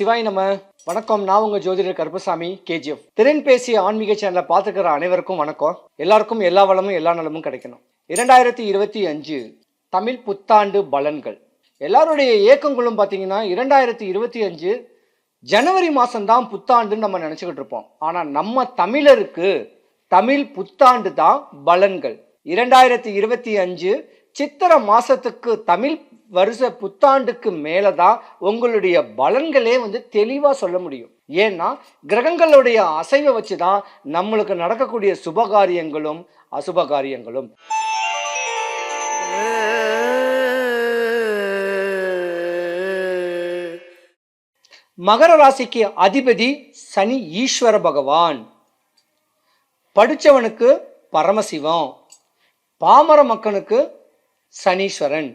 சிவாய் நம்ம. வணக்கம் நான் உங்க ஜோதிடர் கருப்பசாமி கேஜிஎஃப். திறன் பேசிய ஆன்மீக சேனலை பார்த்துக்கிற அனைவருக்கும் வணக்கம். எல்லாருக்கும் எல்லா வளமும் எல்லா நலமும் கிடைக்கணும். இரண்டாயிரத்தி இருபத்தி அஞ்சு தமிழ் புத்தாண்டு பலன்கள். எல்லாருடைய இயக்கங்களும் பார்த்தீங்கன்னா இரண்டாயிரத்தி இருபத்தி அஞ்சு ஜனவரி மாதம்தான் புத்தாண்டுன்னு நம்ம நினச்சிக்கிட்டு இருப்போம். ஆனால் நம்ம தமிழருக்கு தமிழ் புத்தாண்டு தான் பலன்கள். இரண்டாயிரத்தி இருபத்தி அஞ்சு சித்திர மாசத்துக்கு தமிழ் வருஷ புத்தாண்டுக்கு மேலே தான் உங்களுடைய பலன்களே வந்து தெளிவாக சொல்ல முடியும். ஏன்னா கிரகங்களுடைய அசைவை வச்சு தான் நம்மளுக்கு நடக்கக்கூடிய சுபகாரியங்களும் அசுபகாரியங்களும். மகர ராசிக்கு அதிபதி சனி ஈஸ்வர பகவான். படித்தவனுக்கு பரமசிவம். பாமர மக்களுக்கு சனீஸ்வரன்.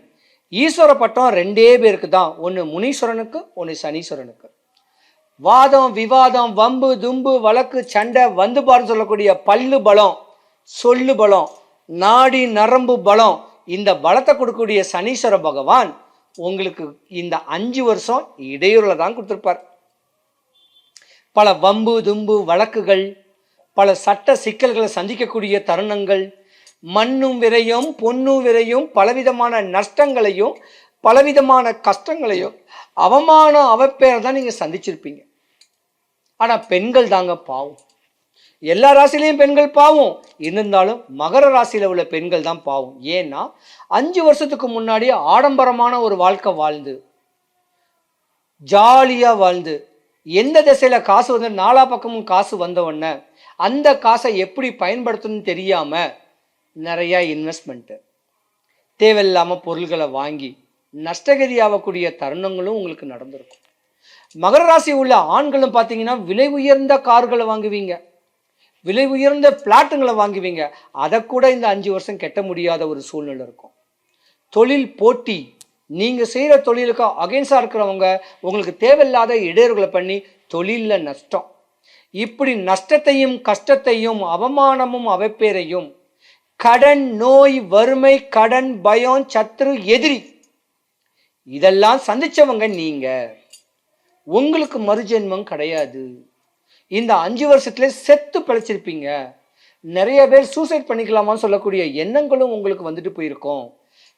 ஈஸ்வர பட்டம் ரெண்டே பேருக்கு தான். ஒன்று முனீஸ்வரனுக்கு ஒன்று சனீஸ்வரனுக்கு. வாதம் விவாதம் வம்பு தும்பு வழக்கு சண்டை வந்து பாருன்னு சொல்லக்கூடிய பல்லு பலம் சொல்லு பலம் நாடி நரம்பு பலம் இந்த பலத்தை கொடுக்கக்கூடிய சனீஸ்வர பகவான் உங்களுக்கு இந்த அஞ்சு வருஷம் இடையூறில் தான் கொடுத்துருப்பார். பல வம்பு தும்பு வழக்குகள் பல சட்ட சிக்கல்களை சந்திக்கக்கூடிய தருணங்கள் மண்ணும் விரையும் பொன்னும் விரையும் பலவிதமான நஷ்டங்களையும் பலவிதமான கஷ்டங்களையும் அவமானம் அவப்பேரை தான் நீங்கள் சந்திச்சிருப்பீங்க. ஆனால் பெண்கள் தாங்க பாவம். எல்லா ராசிலையும் பெண்கள் பாவம். இருந்தாலும் மகர ராசியில் உள்ள பெண்கள் தான் பாவம். ஏன்னா அஞ்சு வருஷத்துக்கு முன்னாடி ஆடம்பரமான ஒரு வாழ்க்கை வாழ்ந்து ஜாலியாக வாழ்ந்து எந்த திசையில் காசு வந்து நாலா பக்கமும் காசு வந்தவொடனே அந்த காசை எப்படி பயன்படுத்தணும்னு தெரியாமல் நிறையா இன்வெஸ்ட்மெண்ட்டு தேவையில்லாமல் பொருள்களை வாங்கி நஷ்டகதி ஆகக்கூடிய தருணங்களும் உங்களுக்கு நடந்திருக்கும். மகர ராசி உள்ள ஆண்களும் பார்த்தீங்கன்னா விலை உயர்ந்த கார்களை வாங்குவீங்க. விலை உயர்ந்த பிளாட்டுங்களை வாங்குவீங்க. அதை கூட இந்த அஞ்சு வருஷம் கெட்ட முடியாத ஒரு சூழ்நிலை இருக்கும். தொழில் போட்டி. நீங்கள் செய்கிற தொழிலுக்கு அகைன்ஸாக இருக்கிறவங்க உங்களுக்கு தேவையில்லாத இடையூறுகளை பண்ணி தொழிலில் நஷ்டம். இப்படி நஷ்டத்தையும் கஷ்டத்தையும் அவமானமும் அவப்பேரையும் கடன் நோய் வறுமை கடன் பயம் சத்துரு எதிரி. இதெல்லாம் சந்திச்சவங்க நீங்க. உங்களுக்கு மறுஜென்மம் கிடையாது. இந்த அஞ்சு வருஷத்துல செத்து பிழைச்சிருப்பீங்க. நிறைய பேர் சூசைட் பண்ணிக்கலாமான்னு சொல்லக்கூடிய எண்ணங்களும் உங்களுக்கு வந்துட்டு போயிருக்கோம்.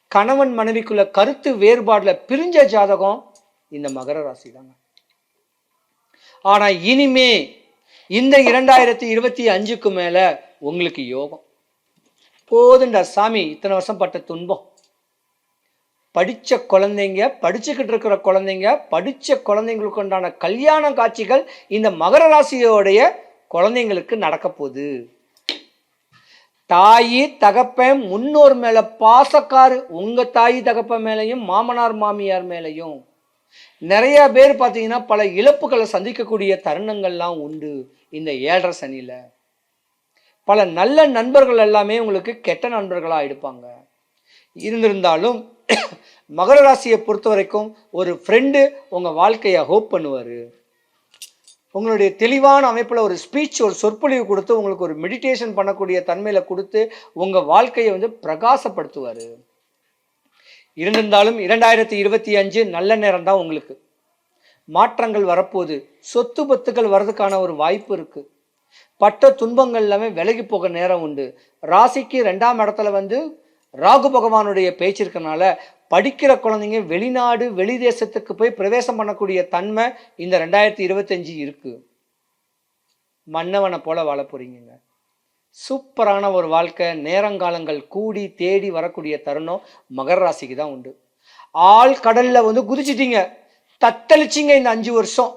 கணவன் மனைவிக்குள்ள கருத்து வேறுபாடுல பிரிஞ்ச ஜாதகம் இந்த மகர ராசி தாங்க ஆனா இனிமே இந்த இரண்டாயிரத்தி இருபத்தி அஞ்சுக்கு மேல உங்களுக்கு யோகம். போதுண்டா சாமி இத்தனை வருஷம் பட்ட துன்பம். படித்த குழந்தைங்க படிச்சுக்கிட்டு இருக்கிற குழந்தைங்க படித்த குழந்தைங்களுக்கு உண்டான கல்யாண காட்சிகள் இந்த மகர ராசியோடைய குழந்தைங்களுக்கு நடக்க போகுது. தாயி தகப்பன் முன்னோர் மேலே பாசக்காரு உங்கள் தாயி தகப்பன் மேலேயும் மாமனார் மாமியார் மேலையும். நிறைய பேர் பார்த்தீங்கன்னா பல இழப்புகளை சந்திக்கக்கூடிய தருணங்கள்லாம் உண்டு இந்த ஏழரை சனியில். பல நல்ல நண்பர்கள் எல்லாமே உங்களுக்கு கெட்ட நண்பர்களாக இருப்பாங்க இருந்திருந்தாலும் மகர ராசியை பொறுத்த வரைக்கும் ஒரு ஃப்ரெண்டு உங்கள் வாழ்க்கையை ஹோப் பண்ணுவார். உங்களுடைய தெளிவான அமைப்பில் ஒரு ஸ்பீச் ஒரு சொற்பொழிவு கொடுத்து உங்களுக்கு ஒரு மெடிடேஷன் பண்ணக்கூடிய தன்மையில் கொடுத்து உங்கள் வாழ்க்கையை வந்து பிரகாசப்படுத்துவார். இருந்திருந்தாலும் இரண்டாயிரத்தி இருபத்தி அஞ்சு நல்ல நேரம் தான் உங்களுக்கு. மாற்றங்கள் வரப்போகுது. சொத்து பத்துக்கள் வர்றதுக்கான ஒரு வாய்ப்பு இருக்குது பட்ட துன்பங்கள் எல்லாமே விலகி போக நேரம் உண்டு. ராசிக்கு ரெண்டாம் இடத்துல வந்து ராகு பகவானுடைய பேச்சு இருக்கனால படிக்கிற குழந்தைங்க வெளிநாடு வெளி தேசத்துக்கு போய் பிரவேசம் பண்ணக்கூடிய தன்மை இந்த ரெண்டாயிரத்தி இருபத்தஞ்சு இருக்கு. மன்னவனை போல வாழ போறீங்க சூப்பரான ஒரு வாழ்க்கை நேரங்காலங்கள் கூடி தேடி வரக்கூடிய தருணம் மகர ராசிக்கு தான் உண்டு. ஆள் கடல்ல வந்து குதிச்சிட்டீங்க. தத்தளிச்சிங்க இந்த அஞ்சு வருஷம்.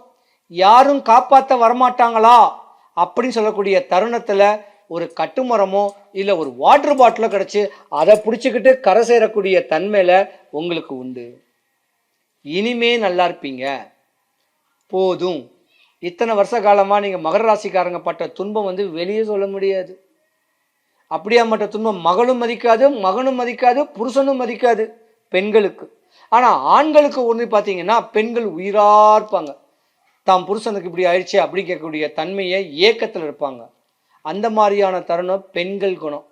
யாரும் காப்பாற்ற வரமாட்டாங்களா? அப்படின்னு சொல்லக்கூடிய தருணத்தில் ஒரு கட்டுமரமோ இல்லை ஒரு வாட்டர் பாட்டிலோ கிடச்சி அதை பிடிச்சிக்கிட்டு கரை சேரக்கூடிய தன்மையில் உங்களுக்கு உண்டு. இனிமே நல்லா இருப்பீங்க. போதும். இத்தனை வருஷ காலமாக நீங்கள் மகர ராசிக்காரங்க பட்ட துன்பம் வந்து வெளியே சொல்ல முடியாது. அப்படியா மற்ற துன்பம் மகளும் மதிக்காது மகனும் மதிக்காது புருஷனும் மதிக்காது பெண்களுக்கு. ஆனால் ஆண்களுக்கு ஒன்று பார்த்தீங்கன்னா பெண்கள் உயிராக இருப்பாங்க. தாம் புருஷனுக்கு இப்படி ஆயிடுச்சு அப்படி கேட்கக்கூடிய தன்மையை ஏக்கத்தில் இருப்பாங்க. அந்த மாதிரியான தருணம் பெண்கள் குணம்.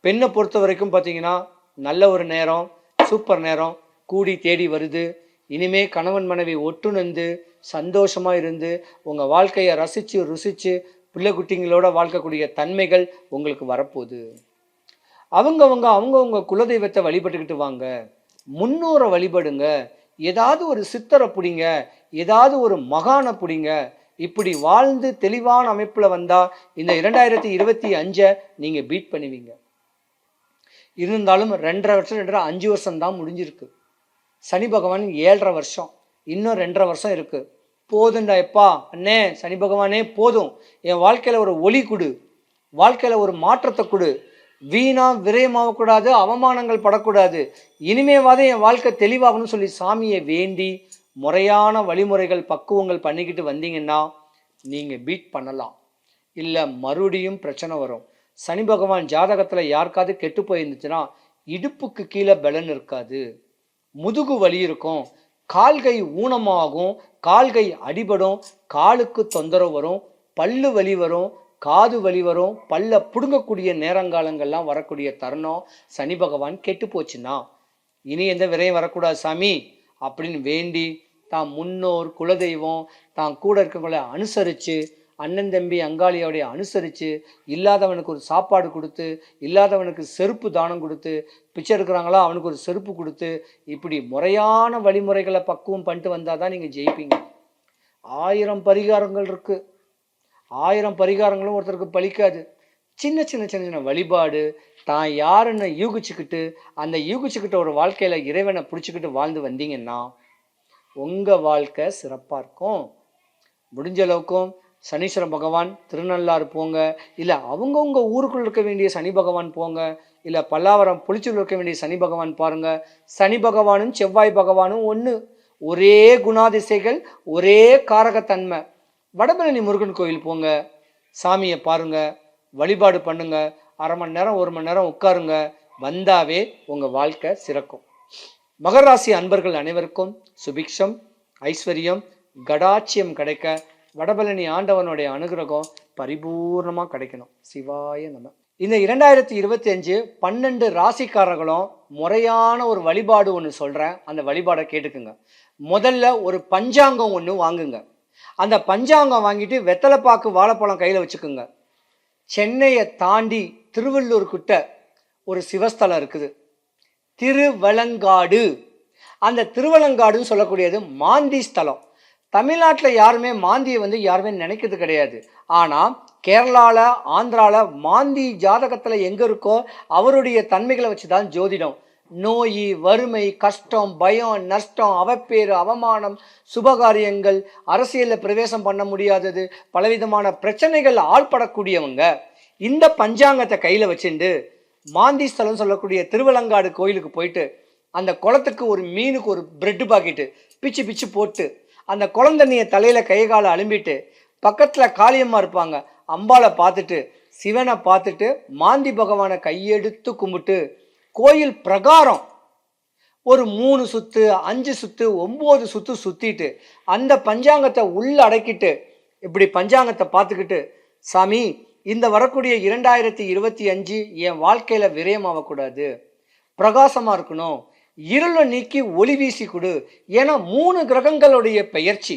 பெண்ணை பொறுத்த வரைக்கும் பார்த்தீங்கன்னா நல்ல ஒரு நேரம் சூப்பர் நேரம் கூடி தேடி வருது. இனிமே கணவன் மனைவி ஒட்டுணர்ந்து சந்தோஷமாக இருந்து உங்கள் வாழ்க்கையை ரசித்து ருசித்து பிள்ளை குட்டிங்களோட வாழ்க்கக்கூடிய தன்மைகள் உங்களுக்கு வரப்போகுது. அவங்கவங்க அவங்கவுங்க குலதெய்வத்தை வழிபட்டுக்கிட்டு வாங்க. முன்னோரை வழிபடுங்க. ஏதாவது ஒரு சித்தரை பிடிங்க ஏதாவது ஒரு மகானை பிடிங்க. இப்படி வாழ்ந்து தெளிவான அமைப்பில் வந்தால் இந்த இரண்டாயிரத்தி இருபத்தி அஞ்சை நீங்கள் பீட் பண்ணுவீங்க. இருந்தாலும் ரெண்டரை வருஷம் ரெண்டரை அஞ்சு வருஷம் தான் முடிஞ்சிருக்கு. சனி பகவான் ஏழரை வருஷம் இன்னும் ரெண்டரை வருஷம் இருக்கு. போதுண்டா எப்பா அண்ணே சனி பகவானே போதும். என் வாழ்க்கையில் ஒரு ஒளி கொடு. வாழ்க்கையில் ஒரு மாற்றத்தை கொடு. வீணா விரயமாகக்கூடாது அவமானங்கள் படக்கூடாது. இனிமேவாதே என் வாழ்க்கை தெளிவாகணும்னு சொல்லி சாமியை வேண்டி முறையான வழிமுறைகள் பக்குவங்கள் பண்ணிக்கிட்டு வந்தீங்கன்னா நீங்கள் பீட் பண்ணலாம். இல்லை மறுபடியும் பிரச்சனை வரும். சனி பகவான் ஜாதகத்தில் யாருக்காவது கெட்டு போயிருந்துச்சுன்னா இடுப்புக்கு கீழே பலன் இருக்காது. முதுகு வலி இருக்கும். கால்கை ஊனமாகும். கால்கை அடிபடும். காலுக்கு தொந்தரவு வரும். பல்லு வலி வரும். காது வலி வரும் பல்ல புடுங்கக்கூடிய நேரங்காலங்கள்லாம் வரக்கூடிய தருணம் சனி பகவான் கெட்டு போச்சுன்னா இனி எந்த விரையும் வரக்கூடாது சாமி அப்படின்னு வேண்டி தான் முன்னோர் குலதெய்வம் தான் கூட இருக்கவங்களை அனுசரித்து அண்ணன் தம்பி அங்காளியோடைய அனுசரித்து இல்லாதவனுக்கு ஒரு சாப்பாடு கொடுத்து இல்லாதவனுக்கு செருப்பு தானம் கொடுத்து பிச்சை எடுக்கிறாங்களா அவனுக்கு ஒரு செருப்பு கொடுத்து இப்படி முறையான வழிமுறைகளை பக்குவம் பண்ணிட்டு வந்தால் தான் நீங்கள் ஜெயிப்பீங்க. ஆயிரம் பரிகாரங்கள் இருக்குது ஆயிரம் பரிகாரங்களும் ஒருத்தருக்கு பலிக்காது. சின்ன சின்ன சின்ன சின்ன வழிபாடு தான் யாருன்னு யூகிச்சுக்கிட்டு அந்த யூகிச்சுக்கிட்ட ஒரு வாழ்க்கையில் இறைவனை பிடிச்சிக்கிட்டு வாழ்ந்து வந்தீங்கன்னா உங்கள் வாழ்க்கை சிறப்பாக இருக்கும். முடிஞ்ச அளவுக்கும் சனீஸ்வர பகவான் திருநள்ளாறு போங்க. இல்லை அவங்கவுங்க ஊருக்குள்ள இருக்க வேண்டிய சனி பகவான் போங்க. இல்லை பல்லாவரம் புளிச்சூர் இருக்க வேண்டிய சனி பகவான் பாருங்கள் சனி பகவானும் செவ்வாய் பகவானும் ஒன்று ஒரே குணாதிசைகள் ஒரே காரகத்தன்மை. வடபழனி முருகன் கோயில் போங்க. சாமியை பாருங்க. வழிபாடு பண்ணுங்க. அரை மணி நேரம் ஒரு மணி நேரம் உட்காருங்க. வந்தாவே உங்கள் வாழ்க்கை சிறக்கும். மகர ராசி அன்பர்கள் அனைவருக்கும் சுபிக்ஷம் ஐஸ்வர்யம் கடாட்சியம் கிடைக்க வடபழனி ஆண்டவனுடைய அனுகிரகம் பரிபூர்ணமாக கிடைக்கணும். சிவாய நம்ம இந்த இரண்டாயிரத்தி இருபத்தி அஞ்சு பன்னெண்டு ராசிக்காரர்களும் முறையான ஒரு வழிபாடு ஒன்று சொல்கிறேன் அந்த வழிபாடை கேட்டுக்குங்க. முதல்ல ஒரு பஞ்சாங்கம் ஒன்று வாங்குங்க. அந்த பஞ்சாங்கம் வாங்கிட்டு வெத்தலைப்பாக்கு வாழைப்பழம் கையில் வச்சுக்கோங்க. சென்னையை தாண்டி திருவள்ளூர்கிட்ட ஒரு சிவஸ்தலம் இருக்குது. திருவலங்காடு. அந்த திருவலங்காடுன்னு சொல்லக்கூடியது மாந்தி ஸ்தலம். தமிழ்நாட்டில் யாருமே மாந்தியை வந்து யாருமே நினைக்கிறது கிடையாது. ஆனால் கேரளாவில் ஆந்திராவில் மாந்தி ஜாதகத்தில் எங்கே இருக்கோ அவருடைய தன்மைகளை வச்சு தான் ஜோதிடம். நோய் வறுமை கஷ்டம் பயம் நஷ்டம் அவப்பேறு அவமானம் சுபகாரியங்கள் அரசியலில் பிரவேசம் பண்ண முடியாதது பலவிதமான பிரச்சனைகள் ஆள்படக்கூடியவங்க இந்த பஞ்சாங்கத்தை கையில் வச்சுண்டு மாந்தி ஸ்தலம் சொல்லக்கூடிய திருவலங்காடு கோயிலுக்கு போயிட்டு அந்த குளத்துக்கு ஒரு மீனுக்கு ஒரு பிரெட்டு பாக்கெட்டு பிச்சு பிச்சு போட்டு அந்த குளந்தண்ணியை தலையில் கை காலை அலும்பிட்டு பக்கத்தில் காளியம்மா இருப்பாங்க அம்பாளை பார்த்துட்டு சிவனை பார்த்துட்டு மாந்தி பகவானை கையெடுத்து கும்பிட்டு கோயில் பிரகாரம் ஒரு மூணு சுத்து அஞ்சு சுத்து ஒம்பது சுத்து சுத்திட்டு அந்த பஞ்சாங்கத்தை உள்ள அடக்கிட்டு இப்படி பஞ்சாங்கத்தை பார்த்துக்கிட்டு சாமி இந்த வரக்கூடிய இரண்டாயிரத்தி இருபத்தி அஞ்சு என் வாழ்க்கையில் விரயமாகக்கூடாது பிரகாசமாக இருக்கணும். இருளை நீக்கி ஒளி வீசி கொடு. ஏன்னா மூணு கிரகங்களுடைய பெயர்ச்சி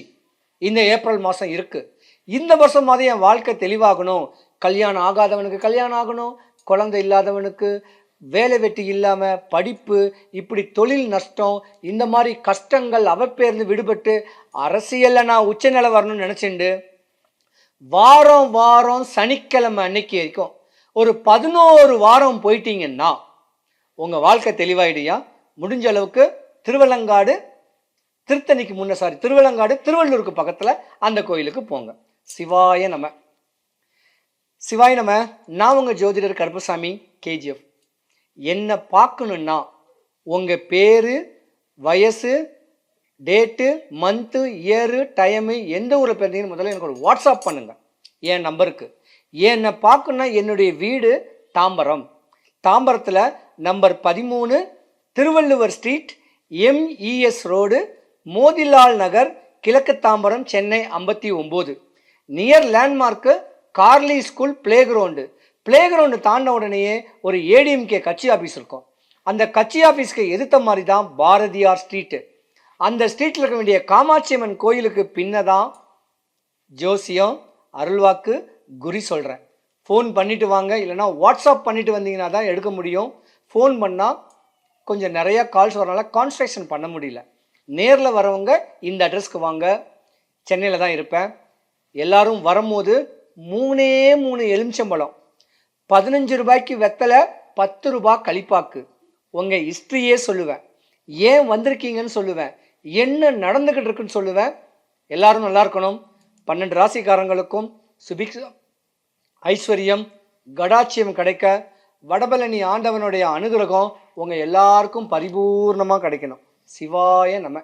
இந்த ஏப்ரல் மாதம் இருக்குது இந்த வருஷம் மாதிரி என் வாழ்க்கை தெளிவாகணும். கல்யாணம் ஆகாதவனுக்கு கல்யாணம் ஆகணும். குழந்தை இல்லாதவனுக்கு வேலை வெட்டி இல்லாமல் படிப்பு இப்படி தொழில் நஷ்டம் இந்த மாதிரி கஷ்டங்கள் அவப்பேர்ந்து விடுபட்டு அரசியலில் நான் உச்சநிலை வரணும்னு நினச்சிண்டு வாரம் வாரம் சனிக்கிழமை அன்னைக்கு வரைக்கும் ஒரு பதினோரு வாரம் போயிட்டீங்கன்னா உங்கள் வாழ்க்கை தெளிவாயிடுயா? முடிஞ்ச அளவுக்கு திருவள்ளங்காடு திருத்தணிக்கு முன்ன சாரி திருவள்ளங்காடு திருவள்ளூருக்கு பக்கத்தில் அந்த கோயிலுக்கு போங்க. சிவாய நம. சிவாய நம நான் உங்கள் ஜோதிடர் கருப்பசாமி கேஜிஎஃப் என்னை பார்க்கணுன்னா உங்கள் பேர் வயசு டேட்டு மந்த்து இயரு டைமு எந்த ஊரில் பிறந்தீங்கன்னு முதல்ல எனக்கு ஒரு வாட்ஸ்அப் பண்ணுங்கள் என் நம்பருக்கு என்னை பார்க்கணுன்னா என்னுடைய வீடு தாம்பரம். தாம்பரத்தில் நம்பர் பதிமூணு Thiruvalluvar street MES road Motilal Nagar கிழக்கு தாம்பரம் சென்னை ஐம்பத்தி ஒம்பது near landmark garlic school play ground play ground தாண்ட உடனேயே ஒரு ஏடிஎம்கே கட்சி ஆஃபீஸ் இருக்கும். அந்த கட்சி ஆஃபீஸ்க்கு எதிர்த்த மாதிரி தான் பாரதியார் ஸ்ட்ரீட்டு அந்த ஸ்ட்ரீட்டில் இருக்க வேண்டிய காமாட்சி அம்மன் கோயிலுக்கு பின்னதான் ஜோசியம் அருள்வாக்கு குறி சொல்கிறேன் ஃபோன் பண்ணிட்டு வாங்க இல்லைன்னா வாட்ஸ்அப் பண்ணிட்டு வந்தீங்கன்னா தான் எடுக்க முடியும். ஃபோன் பண்ணால் கொஞ்சம் நிறையா கால்ஸ் வரனால கான்ஸ்ட்ரக்ஷன் பண்ண முடியல. நேரில் வரவங்க இந்த அட்ரஸ்க்கு வாங்க. சென்னையில் தான் இருப்பேன். எல்லாரும் வரும்போது மூணே மூணு எலுமிச்சம்பழம். பதினஞ்சு ரூபாய்க்கு வெத்தலை பத்து ரூபாய் கழிப்பாக்கு உங்கள் ஹிஸ்ட்ரியே சொல்லுவேன். ஏன் வந்திருக்கீங்கன்னு சொல்லுவேன். என்ன நடந்துக்கிட்டு இருக்குன்னு சொல்லுவேன். எல்லாரும் நல்லா இருக்கணும். பன்னெண்டு ராசிக்காரங்களுக்கும் சுபிக் ஐஸ்வர்யம் கடாட்சியம் கிடைக்க வடபழனி ஆண்டவனுடைய அனுகிரகம் உங்கள் எல்லாருக்கும் பரிபூர்ணமாக கிடைக்கணும். சிவாய நம்ம